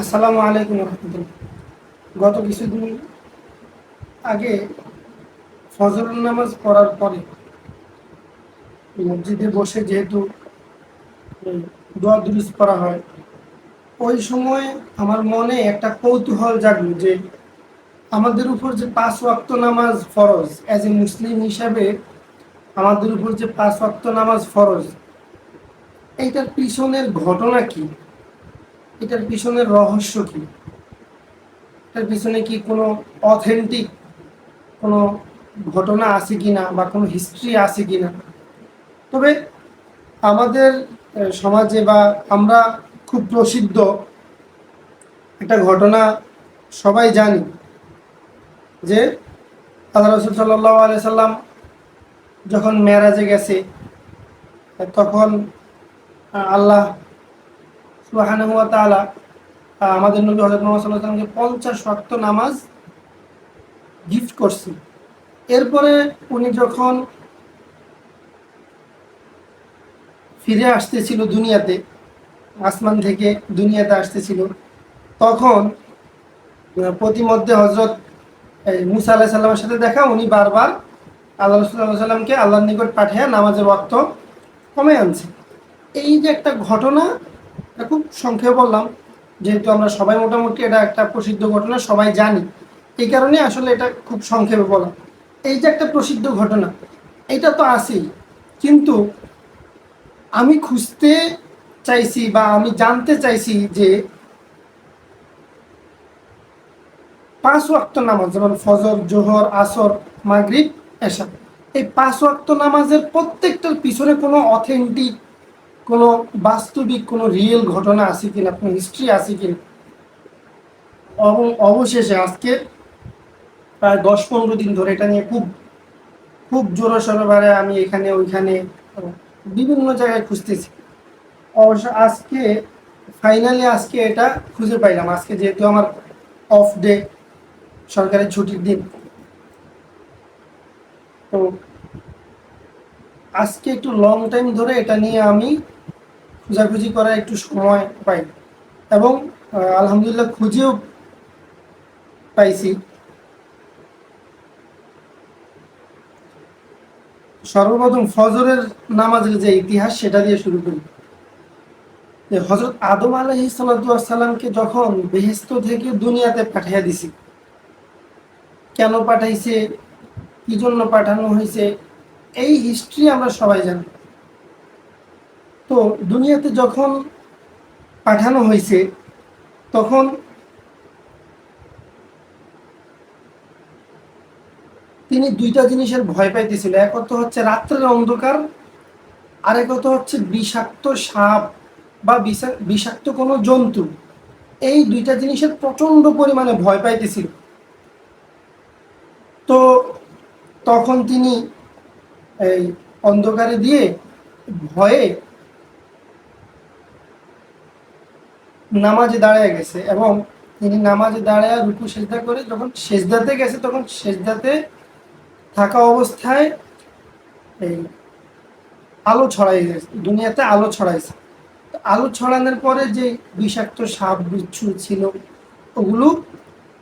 আসসালামু আলাইকুম রহমতুল্লাহ। গত কিছুদিন আগে ফজর নামাজ পড়ার পরে মসজিদে বসে যেহেতু দোয়া দুরুস করা হয়, ওই সময় আমার মনে একটা কৌতূহল জাগলো যে আমাদের উপর যে পাঁচ ওয়াক্ত নামাজ ফরজ অ্যাজ এ মুসলিম হিসাবে আমাদের উপর যে পাঁচ ওয়াক্ত নামাজ ফরজ, এইটার পিছনের ঘটনা কি? এটার পিছনের রহস্য কি? এটার পিছনে কি কোনো অথেন্টিক কোনো ঘটনা আছে কিনা বা কোনো হিস্ট্রি আছে কিনা? তবে আমাদের সমাজে বা আমরা খুব প্রসিদ্ধ একটা ঘটনা সবাই জানি যে আল্লাহ রসুল সাল্লাহ আলাই সাল্লাম যখন মেরাজে গেছে, তখন আল্লাহ আমাদের নবী হজরত পঞ্চাশ শক্ত নামাজ গিফট করছে। এরপরে উনি যখন ফিরে আসতেছিল দুনিয়াতে, আসমান থেকে দুনিয়াতে আসতেছিল, তখন প্রতিমধ্যে হজরত মুসা আল্লাহ সাল্লামের সাথে দেখা, উনি বারবার আল্লাহ সাল্লামকে আল্লাহর নিকট পাঠিয়ে নামাজের ওয়াক্ত কমে আনছে। এই যে একটা ঘটনা খুব সংক্ষেপে বললাম, যেহেতু আমরা সবাই মোটামুটি এটা একটা প্রসিদ্ধ ঘটনা, সবাই জানি। এই কারণে আসলে এটা খুব সংক্ষেপে বলা। এই যে একটা প্রসিদ্ধ ঘটনা, এটা তো আছেই। কিন্তু আমি খুঁজতে চাইছি বা আমি জানতে চাইছি যে পাঁচ ওয়াক্ত নামাজ, যেমন ফজর, জোহর, আসর, মাগরিব, এশা, এই পাঁচ ওয়াক্ত নামাজের প্রত্যেকটার পিছনে কোনো অথেন্টিক কোনো বাস্তবিক কোনো রিয়েল ঘটনা আছে কিনা, কোনো হিস্ট্রি আছে কিনা? এবং অবশেষে আজকে প্রায় দশ পনেরো দিন ধরে এটা নিয়ে খুব খুব জোরে সরবারে আমি এখানে, ওইখানে বিভিন্ন জায়গায় খুঁজতেছি। অবশ্য আজকে ফাইনালি আজকে এটা খুঁজে পাইলাম। আজকে যেহেতু আমার অফ ডে সরকারের ছুটির দিন। তো আজকে একটু লং টাইম ধরে এটা নিয়ে আমি খোঁজাখুঁজি করার একটু সময় পাই। এবং আলহামদুলিল্লাহ খুঁজেও পাইছি। সর্বপ্রথম ফজরের নামাজের যে ইতিহাস, সেটা দিয়ে শুরু করি। হজরত আদম আলহি সাল্লামকে যখন বেহেস্ত থেকে দুনিয়াতে পাঠিয়ে দিছি, কেন পাঠাইছে, কি জন্য পাঠানো হয়েছে, এই হিস্ট্রি আমরা সবাই জানি। তো দুনিয়াতে যখন পাঠানো হয়েছে, তখন তিনি দুইটা জিনিসের ভয় পাইতেছিল। এক অর্থ হচ্ছে রাত্রের অন্ধকার আর এক অর্থ হচ্ছে বিষাক্ত সাপ বা বিষা- বিষাক্ত কোনো জন্তু। এই দুইটা জিনিসের প্রচণ্ড পরিমাণে ভয় পাইতেছিল। তো তখন তিনি এই অন্ধকারে দিয়ে ভয়ে নামাজে দাঁড়ায় গেছে এবং তিনি নামাজে দাঁড়ায় রুকু সেজদা করে যখন সেজদাতে গেছে তখন সেজদাতে থাকা অবস্থায় এই আলো ছড়াই গেছে, দুনিয়াতে আলো ছড়াইছে। আলো ছড়ানোর পরে যে বিষাক্ত সাপ, বিচ্ছু ছিল, ওগুলো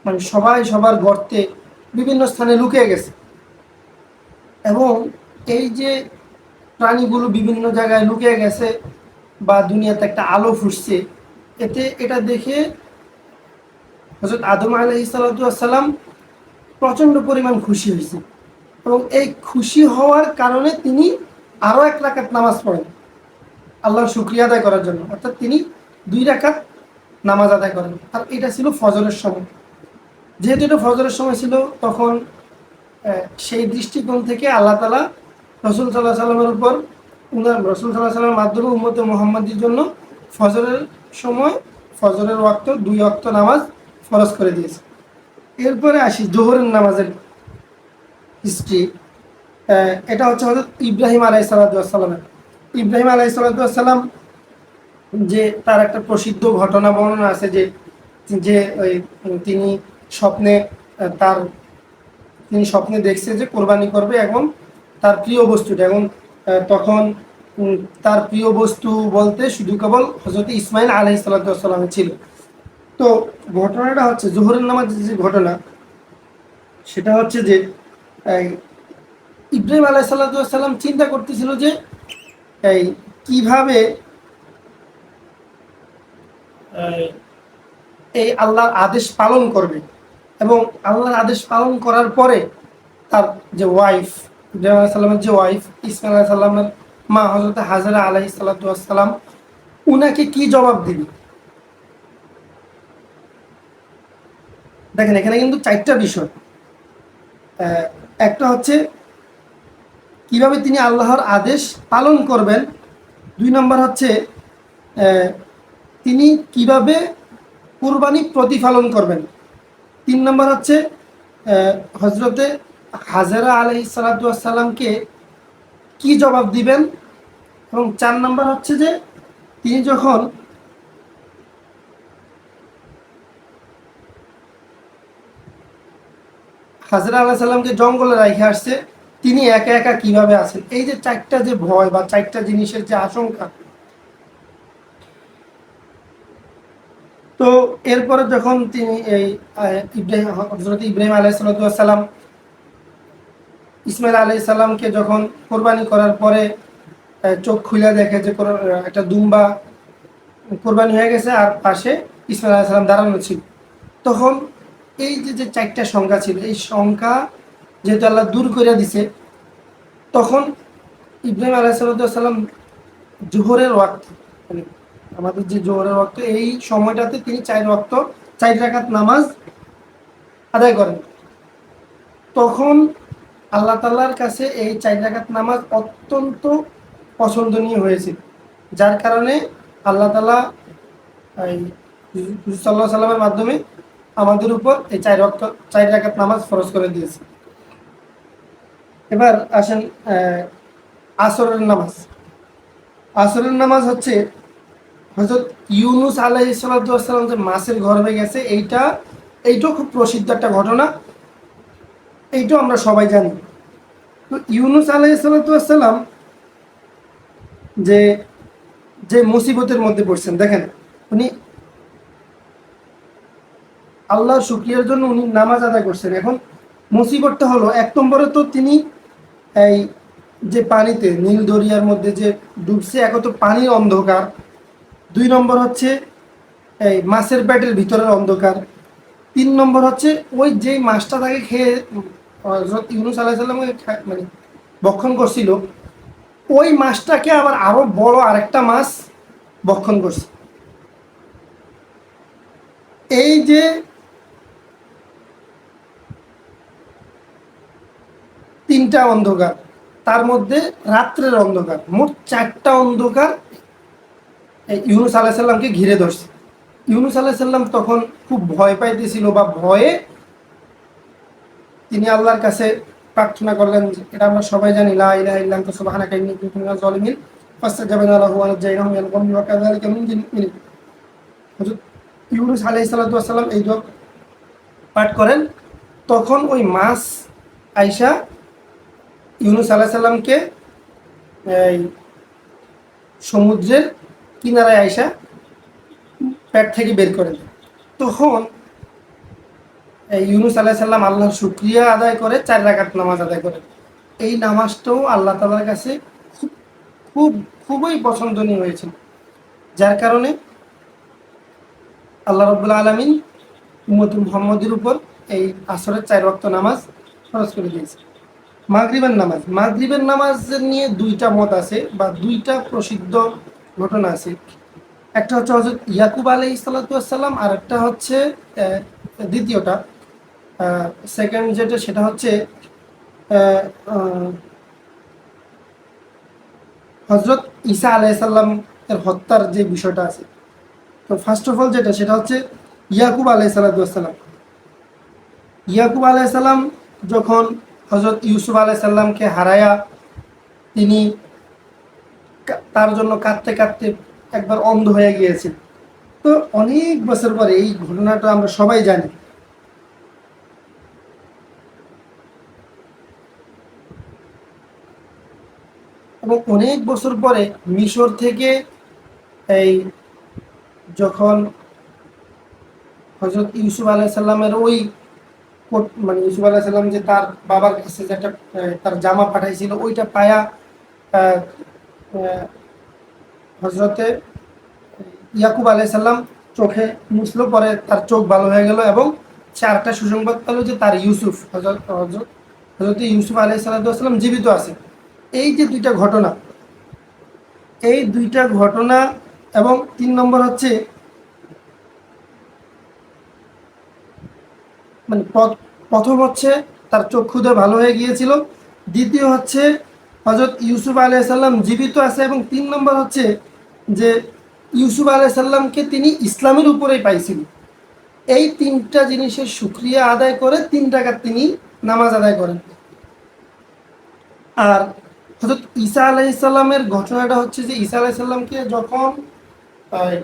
মানে সবাই সবার গর্তে বিভিন্ন স্থানে লুকিয়ে গেছে। এবং এই যে প্রাণীগুলো বিভিন্ন জায়গায় লুকিয়ে গেছে বা দুনিয়াতে একটা আলো ফুটছে এতে এটা দেখে হজরত আদম আলহি সাল্লাম প্রচণ্ড পরিমাণ খুশি হয়েছে। এবং এই খুশি হওয়ার কারণে তিনি আরও এক রাকাত নামাজ পড়েন। আল্লাহর শুক্রিয়া আদায় করার জন্য। অর্থাৎ তিনি দুই রাকাত নামাজ আদায় করেন। আর এটা ছিল ফজরের সময়। যেহেতু এটা ফজরের সময় ছিল, তখন সেই দৃষ্টিকোণ থেকে আল্লাহ তালা রসুল সাল্লাহ সাল্লামের উপর উনার, রসুল সাল্লাহ সাল্লামের মাধ্যমে উম্মতে মোহাম্মদের জন্য ফজরের সময় ফজরের ওয়াক্ত, দুই ওয়াক্ত নামাজ ফরজ করে দিয়েছে। এরপরে আসি জোহরের নামাজের হিস্ট্রি এটা হচ্ছে হজরত ইব্রাহিম আলাই সাল্লামের ইব্রাহিম আলাই সাল্লাম যে তার একটা প্রসিদ্ধ ঘটনা বর্ণনা আছে যে যে তিনি স্বপ্নে তার তিনি স্বপ্নে দেখছে যে কোরবানি করবে এবং তার প্রিয় বস্তুটা এবং তখন তার প্রিয় বস্তু বলতে শুধু কেবল হজরত ইসমাইল আলহি সাল্লামের ছিল। তো ঘটনাটা হচ্ছে জোহরের নামাজের যে ঘটনা সেটা হচ্ছে যে ইব্রাহিম আলাহ সাল্লাম চিন্তা করতেছিল যে এই কীভাবে এই, আল্লাহর আদেশ পালন করবে। এবং আল্লাহর আদেশ পালন করার পরে তার যে ওয়াইফ ইব্রাহিম আলাহ সাল্লামের যে ওয়াইফ ইসমাইল আলাহ সাল্লামের মা হজরত হাজারা আলাহি সাল্লাম উনাকে কি জবাব দিবে? দেখেন, এখানে কিন্তু চারটা বিষয়। একটা হচ্ছে কীভাবে তিনি আল্লাহর আদেশ পালন করবেন। দুই নম্বর হচ্ছে তিনি কীভাবে কুরবানি প্রতিপালন করবেন। তিন নম্বর হচ্ছে হজরতে হাজারা আলাই সালাতামকে কি জবাব দিবেন? এবং চার নম্বর হচ্ছে যে, তিনি যখন হাজরা আল্লাহ সাল্লামকে জঙ্গলে রেখে আসছে, তিনি একা একা কীভাবে আছেন? এই যে চারটা যে ভয় বা চারটা জিনিসের যে আশঙ্কা। তো এরপরে যখন তিনি এই ইব্রাহিম হজরত ইব্রাহিম আলাইসালাম ইসমাইল আলাই সাল্লামকে যখন কোরবানি করার পরে চোখ খুলে দেখে যে একটা দুম্বা কোরবানি হয়ে গেছে আর পাশে ইসমাইল আলাহ সাল্লাম দাঁড়ানো ছিল। তখন এই যে যে চারটা সংখ্যা ছিল, এই সংখ্যা যেহেতু আল্লাহ দূর করে দিছে, তখন ইব্রাহিম আলাহ সাল্লাম জোহরের ওয়াক্ত মানে আমাদের যে জোহরের ওয়াক্ত, এই সময়টাতে তিনি চার ওয়াক্ত, চার রাকাত নামাজ আদায় করেন। তখন আল্লাহ তাল্লার কাছে এই চার রাকাত নামাজ অত্যন্ত পছন্দনীয় হয়েছিল যার কারণে আল্লাহ তালা এই সাল্লাহ সাল্লামের মাধ্যমে আমাদের উপর এই চার রক্ত, চার রাকাত নামাজ ফরজ করে দিয়েছে। এবার আসেন আসরের নামাজ। আসরের নামাজ হচ্ছে হজরত ইউনুস আলাহ সাল্লাম যে মাছের গর্ভে গেছে, এইটা, এইটাও খুব প্রসিদ্ধ একটা ঘটনা। এইটাও আমরা সবাই জানি। তো ইউনুস আলাহ সাল্লাম যে যে মুসিবতের মধ্যে পড়ছেন, দেখেন, উনি আল্লাহর শুক্রিয়ার জন্য উনি নামাজ আদায় করছেন। এখন মুসিবতটা হলো, এক নম্বরে তো তিনি এই যে পানিতে, নীল দরিয়ার মধ্যে যে ডুবছে এক তো পানির অন্ধকার। দুই নম্বর হচ্ছে এই মাছের পেটের ভিতরের অন্ধকার। তিন নম্বর হচ্ছে ওই যেই মাছটা তাকে খেয়ে উম, হযরত ইউনুস সাল্লামকে মানে বক্ষণ করছিল ওই মাছটাকে আবার আরও বড় আরেকটা মাছ বক্ষণ করছে। এই যে তিনটা অন্ধকার তার মধ্যে রাত্রের অন্ধকার মোট চারটা অন্ধকার ইউনুস আলাহ সাল্লামকে ঘিরে ধরছে। ইউনুস আলাহ সাল্লাম তখন খুব ভয় পাইতেছিল বা ভয়ে তিনি আল্লাহর কাছে প্রার্থনা করলেন এটা আমরা সবাই জানি, লা পাঠ করেন। তখন ওই মাছ আয়সা ইউনুস আলাহ সাল্লামকে এই সমুদ্রের কিনারায় আয়সা পেট থেকে বের করে তখন ইউনুস আলাহ সাল্লাম আল্লাহর শুক্রিয়া আদায় করে, চার রাকাত নামাজ আদায় করে। এই নামাজটাও আল্লাহ তালার কাছে খুব খুব, খুবই পছন্দনীয় হয়েছিল। যার কারণে আল্লাহ রব্বুল্লা আলমিন উম্মতুল মোহাম্মদের উপর এই আসরের চার রক্ত নামাজ খরচ করে দিয়েছে। মাগরিবের নামাজ মাগরিবের নামাজ নিয়ে দুইটা মত আছে বা দুইটা প্রসিদ্ধ ঘটনা আছে। একটা হচ্ছে হজরত ইয়াকুব আলাই সাল্লাম আর একটা হচ্ছে দ্বিতীয়টা। সেকেন্ড যেটা সেটা হচ্ছে হজরত ঈসা আলাইসাল্লাম এর হত্যার যে বিষয়টা আছে। তো ফার্স্ট অফ অল যেটা, সেটা হচ্ছে ইয়াকুব আলাই সাল্লাম ইয়াকুব আলাই সাল্লাম যখন হজরত ইউসুফ আলাই সাল্লামকে হারায়া, তিনি তার জন্য কাঁদতে কাঁদতে একবার অন্ধ হয়ে গিয়েছেন। তো অনেক বছর পরে এই ঘটনাটা আমরা সবাই জানি। এবং অনেক বছর পরে মিশর থেকে এই যখন হজরত ইউসুফ আলাইসাল্লামের ওই মানে ইউসুফ আলাইসাল্লাম যে তার বাবার কাছে যে একটা তার জামা পাঠাইছিল, ওইটা পায়া হজরতে ইয়াকুব আলাইসাল্লাম চোখে মুছলো, পরে তার চোখ ভালো হয়ে গেল এবং আরেকটা সুসংবাদ পেল যে তার ইউসুফ হজরত হজরত হজরত ইউসুফ আলাইসাল্লাম জীবিত আছে। এই যে দুইটা ঘটনা, এই দুইটা ঘটনা এবং তিন নম্বর হচ্ছে মানে প্রথম হচ্ছে তার চক্ষুদে ভালো হয়ে গিয়েছিল। দ্বিতীয় হচ্ছে হজরত ইউসুফ আলাইসাল্লাম জীবিত আছে এবং তিন নম্বর হচ্ছে যে ইউসুফ আলাইসাল্লামকে তিনি ইসলামের উপরেই পাইছিলেন এই তিনটা জিনিসের সুক্রিয়া আদায় করে তিন টাকার তিনি নামাজ আদায় করেন। আর হজরত ঈসা আলাইসাল্লামের ঘটনাটা হচ্ছে যে ঈসা আলাইসাল্লামকে যখন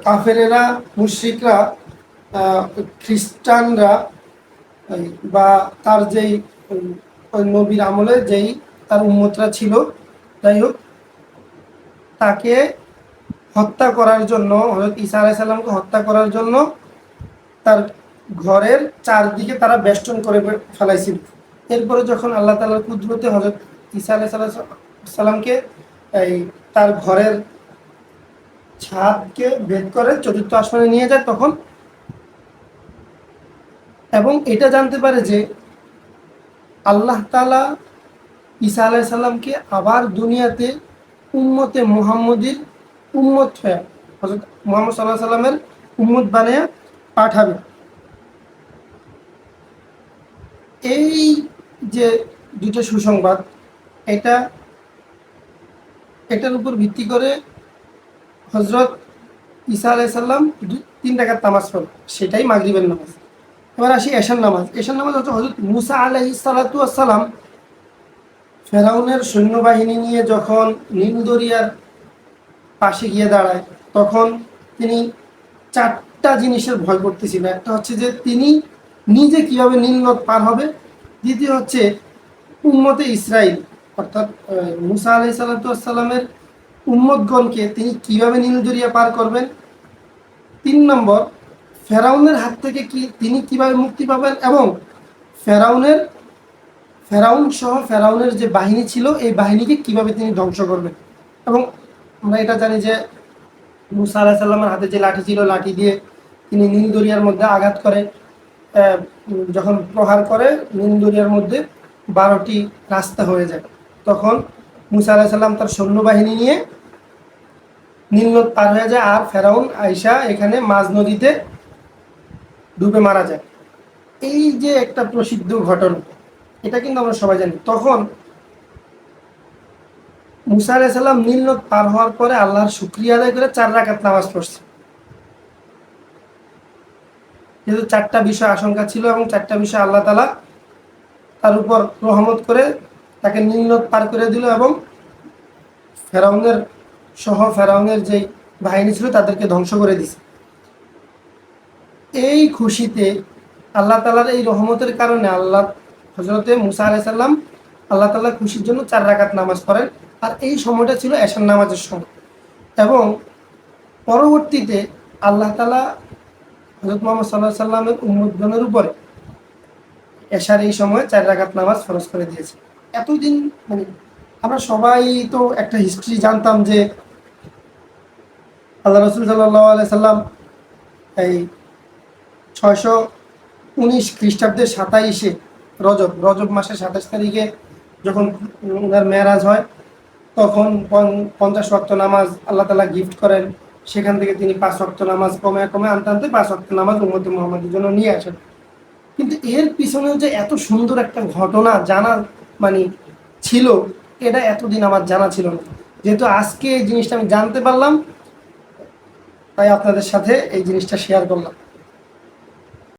কাফেরেরা, মুশ্রিকরা খ্রিস্টানরা বা তার যেই নবীর আমলে যেই তার উম্মতরা ছিল, যাই হোক, তাকে হত্যা করার জন্য হজরত ঈসা আলাইসাল্লামকে হত্যা করার জন্য তার ঘরের চারদিকে তারা বেষ্টন করে ফেলাইছিল। এরপরে যখন আল্লাহ তালার কুদরতে হজরত ঈসা আলাহ সাল্লামকে এই তার ঘরের ছাদকে ভেদ করে চতুর্থ আসমানে নিয়ে যায় তখন। এবং এটা জানতে পারে যে আল্লাহ তালা ঈসা আলাহ সাল্লামকে আবার দুনিয়াতে উম্মতে মুহাম্মদির উম্মত হয়ে হজরত মোহাম্মদ সাল্লাহ সাল্লামের উম্মত বানিয়ে পাঠাবে। এই যে দুটো সুসংবাদ, এটা এটার উপর ভিত্তি করে হজরত ঈসা আলাইসাল্লাম তিন টাকার তামাজ পড়ে, সেটাই মাগরিবের নামাজ। এবার আসি এশার নামাজ। এশার নামাজ হচ্ছে হজরত মুসা আলাহি সালাতু আসসালাম ফেরাউনের সৈন্যবাহিনী নিয়ে যখন নীল দরিয়ার পাশে গিয়ে দাঁড়ায়, তখন তিনি চারটা জিনিসের ভয় করতেছিল। একটা হচ্ছে যে তিনি নিজে কীভাবে নীল নদ পার হবে, দ্বিতীয় হচ্ছে উম্মতে ইসরাইল অর্থাৎ মুসা আলাই সাল্লামের উম্মতগণকে তিনি কীভাবে নীল দরিয়া পার করবেন? তিন নম্বর, ফেরাউনের হাত থেকে কি তিনি কীভাবে মুক্তি পাবেন এবং ফেরাউনের, ফেরাউন সহ ফেরাউনের যে বাহিনী ছিল, এই বাহিনীকে কীভাবে তিনি ধ্বংস করবেন? এবং আমরা এটা জানি যে, মুসা আলাহ সাল্লামের হাতে যে লাঠি ছিল, লাঠি দিয়ে তিনি নীল দরিয়ার মধ্যে আঘাত করে যখন প্রহার করে, নীল দরিয়ার মধ্যে বারোটি রাস্তা হয়ে যায়। তখন মুসা আলাহ সাল্লাম তার সৈন্যবাহিনী নিয়ে নীল নদ পার হয়ে যায় আর ফেরাউন আইসা এখানে মাঝ নদীতে ডুবে মারা যায়। এই যে একটা প্রসিদ্ধ ঘটনা, এটা কিন্তু আমরা সবাই জানি। তখন মুসা আলাইসাল্লাম নীল নদ পার হওয়ার পরে আল্লাহর শুক্রিয়া আদায় করে চার রাকাত নামাজ পড়ছে। যেহেতু চারটা বিষয় আশঙ্কা ছিল এবং চারটা বিষয় আল্লাহ তালা তার উপর রহমত করে তাকে নীল নদ পার করে দিল এবং ফেরাউনের সহ ফেরাউনের যেই বাহিনী ছিল তাদেরকে ধ্বংস করে দিছে। এই খুশিতে আল্লাহ তালার এই রহমতের কারণে আল্লাহ হজরতে মুসা আলাইসাল্লাম আল্লাহ তাল্লাহ খুশির জন্য চার রাকাত নামাজ পড়েন আর এই সময়টা ছিল এশার নামাজের সময়। এবং পরবর্তীতে আল্লাহ তালা হজরত মোহাম্মদ সাল্লাহ সাল্লামের উম্মুদ্গণের উপরে এশার এই সময় চার রাকাত নামাজ ফরজ করে দিয়েছে। এতদিন মানে আমরা সবাই তো একটা হিস্ট্রি জানতাম যে আল্লাহ রসুল সাল্লাহ সাল্লাম এই ছয়শো উনিশ খ্রিস্টাব্দের সাতাইশে রজব রজব মাসের সাতাশ তারিখে যখন ওনার মেয়ারাজ হয়, তখন পঞ্চাশ ওয়াক্ত নামাজ আল্লাহ তালা গিফট করেন। সেখান থেকে তিনি পাঁচ ওয়াক্ত নামাজ কমে কমে আনতে আনতে পাঁচ ওয়াক্ত নামাজ উম্মতে মোহাম্মদের জন্য নিয়ে আসেন। কিন্তু এর পিছনেও যে এত সুন্দর একটা ঘটনা জানা মানে ছিল, এটা এতদিন আমার জানা ছিল না। যেহেতু আজকে এই জিনিসটা আমি জানতে পারলাম, তাই আপনাদের সাথে এই জিনিসটা শেয়ার করলাম।